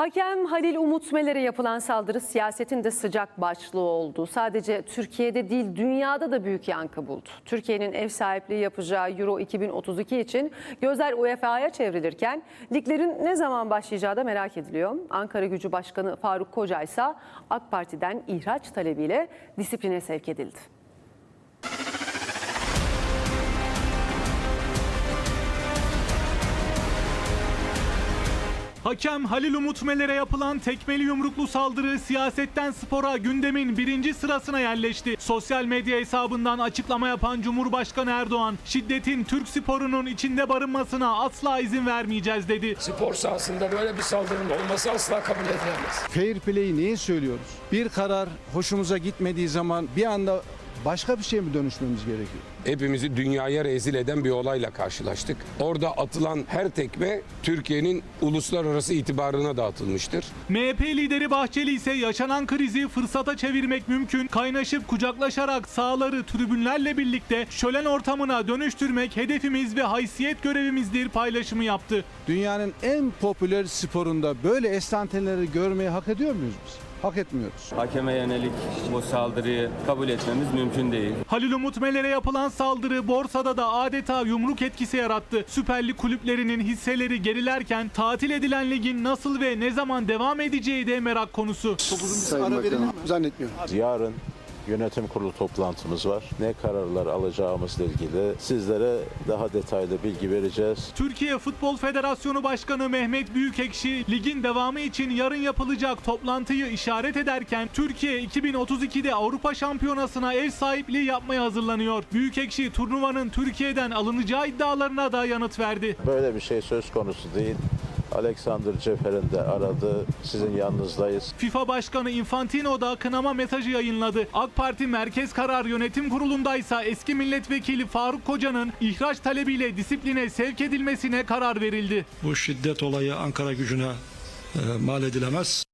Hakem Halil Umut Meler'e yapılan saldırı siyasetin de sıcak başlığı oldu. Sadece Türkiye'de değil dünyada da büyük yankı buldu. Türkiye'nin ev sahipliği yapacağı Euro 2032 için gözler UEFA'ya çevrilirken liglerin ne zaman başlayacağı da merak ediliyor. Ankara Gücü Başkanı Faruk Koca ise AK Parti'den ihraç talebiyle disipline sevk edildi. Hakem Halil Umut Meler'e yapılan tekmeli yumruklu saldırı siyasetten spora gündemin birinci sırasına yerleşti. Sosyal medya hesabından açıklama yapan Cumhurbaşkanı Erdoğan, şiddetin Türk sporunun içinde barınmasına asla izin vermeyeceğiz dedi. Spor sahasında böyle bir saldırının olması asla kabul edilemez. Fair play'i niye söylüyoruz? Bir karar hoşumuza gitmediği zaman bir anda başka bir şeye mi dönüşmemiz gerekiyor? hepimizi dünyaya rezil eden bir olayla karşılaştık. Orada atılan her tekme Türkiye'nin uluslararası itibarına dağıtılmıştır. MHP lideri Bahçeli ise yaşanan krizi fırsata çevirmek mümkün. Kaynaşıp kucaklaşarak sahaları tribünlerle birlikte şölen ortamına dönüştürmek hedefimiz ve haysiyet görevimizdir paylaşımı yaptı. Dünyanın en popüler sporunda böyle estanteleri görmeyi hak ediyor muyuz biz? Hak etmiyoruz. Hakeme yönelik bu saldırıyı kabul etmemiz mümkün değil. Halil Umut Meler'e yapılan saldırı borsada da adeta yumruk etkisi yarattı. Süper Lig kulüplerinin hisseleri gerilerken tatil edilen ligin nasıl ve ne zaman devam edeceği de merak konusu. Ara verilir mi? Zannetmiyorum. Yarın yönetim kurulu toplantımız var. Ne kararlar alacağımızla ilgili sizlere daha detaylı bilgi vereceğiz. Türkiye Futbol Federasyonu Başkanı Mehmet Büyükekşi ligin devamı için yarın yapılacak toplantıyı işaret ederken Türkiye 2032'de Avrupa Şampiyonası'na ev sahipliği yapmaya hazırlanıyor. Büyükekşi turnuvanın Türkiye'den alınacağı iddialarına da yanıt verdi. Böyle bir şey söz konusu değil. Alexander Cefer'in de aradı. Sizin yanınızdayız. FIFA Başkanı Infantino da kınama mesajı yayınladı. AK Parti Merkez Karar Yönetim Kurulu'ndaysa eski milletvekili Faruk Koca'nın ihraç talebiyle disipline sevk edilmesine karar verildi. Bu şiddet olayı Ankara gücüne e, mal edilemez.